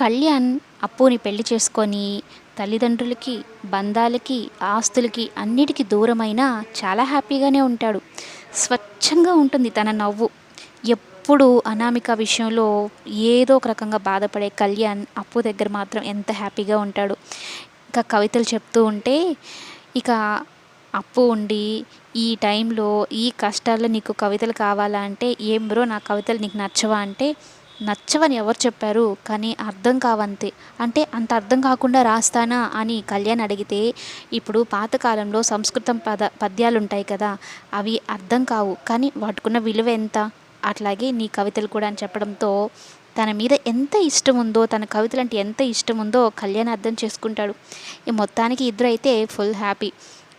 కళ్యాణ్ అప్పుని పెళ్ళి చేసుకొని తల్లిదండ్రులకి బంధాలకి ఆస్తులకి అన్నిటికీ దూరమైన చాలా హ్యాపీగానే ఉంటాడు. స్వచ్ఛంగా ఉంటుంది తన నవ్వు. ఎప్పుడు అనామిక విషయంలో ఏదో ఒక రకంగా బాధపడే కళ్యాణ్ అప్పు దగ్గర మాత్రం ఎంత హ్యాపీగా ఉంటాడు. ఇంకా కవితలు చెప్తూ ఉంటే ఇక అప్పు ఉండి ఈ టైంలో ఈ కష్టాల్లో నీకు కవితలు కావాలా అంటే ఏం బ్రో నా కవితలు నీకు నచ్చవా? అంటే నచ్చవని ఎవరు చెప్పారు? కానీ అర్థం కావంతే. అంటే అంత అర్థం కాకుండా రాస్తానా అని కళ్యాణ్ అడిగితే ఇప్పుడు పాతకాలంలో సంస్కృతం పద పద్యాలు ఉంటాయి కదా అవి అర్థం కావు. కానీ వాటికున్న విలువ ఎంత? అట్లాగే నీ కవితలు కూడా అని చెప్పడంతో తన మీద ఎంత ఇష్టం ఉందో తన కవితలు అంటే ఎంత ఇష్టం ఉందో కళ్యాణ్ అర్థం చేసుకుంటాడు. ఈ మొత్తానికి ఇద్దరు అయితే ఫుల్ హ్యాపీ.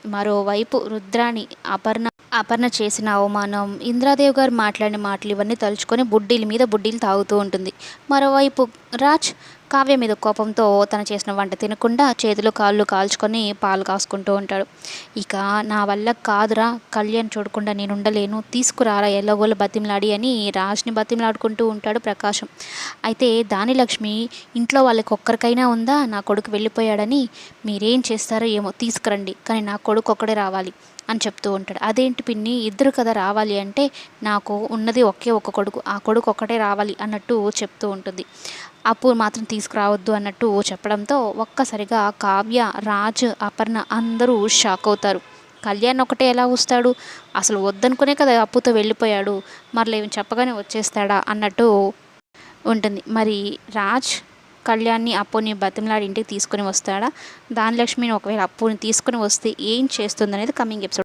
మరోవైపు రుద్రాణి అపర్ణ అపర్ణ చేసిన అవమానం ఇంద్రాదేవ్ గారు మాట్లాడిన మాటలు ఇవన్నీ తలుచుకొని బుడ్డీల మీద బుడ్డీలు తాగుతూ ఉంటుంది. మరోవైపు రాజ్ కావ్య మీద కోపంతో తను చేసిన వంట తినకుండా చేతులు కాళ్ళు కాల్చుకొని పాలు కాసుకుంటూ ఉంటాడు. ఇక నా వల్ల కాదురా కళ్యాణ్ చూడకుండా నేను ఉండలేను తీసుకురారా ఎల్లగోలు బతిమలాడి అని రాజ్ని బతిమలాడుకుంటూ ఉంటాడు ప్రకాశం. అయితే దాని లక్ష్మి ఇంట్లో వాళ్ళకి ఒక్కరికైనా ఉందా? నా కొడుకు వెళ్ళిపోయాడని మీరేం చేస్తారో ఏమో తీసుకురండి కానీ నా కొడుకు ఒక్కడే రావాలి అని చెప్తూ ఉంటాడు. అదేంటి పిన్ని ఇద్దరు కదా రావాలి అంటే నాకు ఉన్నది ఒకే ఒక కొడుకు ఆ కొడుకు ఒక్కటే రావాలి అన్నట్టు చెప్తూ ఉంటుంది. అప్పు మాత్రం తీసుకురావద్దు అన్నట్టు చెప్పడంతో ఒక్కసారిగా కావ్య రాజ్ అపర్ణ అందరూ షాక్ అవుతారు. కళ్యాణ్ ఒకటే ఎలా వస్తాడు? అసలు వద్దనుకునే కదా అప్పుతో వెళ్ళిపోయాడు. మరలా ఏమి చెప్పగానే వచ్చేస్తాడా అన్నట్టు ఉంటుంది. మరి రాజ్ కళ్యాణ్ని అప్పుని బతిమలాడి ఇంటికి తీసుకుని వస్తాడా? దాని లక్ష్మిని ఒకవేళ అప్పుని తీసుకుని వస్తే ఏం చేస్తుంది అనేది కమింగ్ ఎపిసోడ్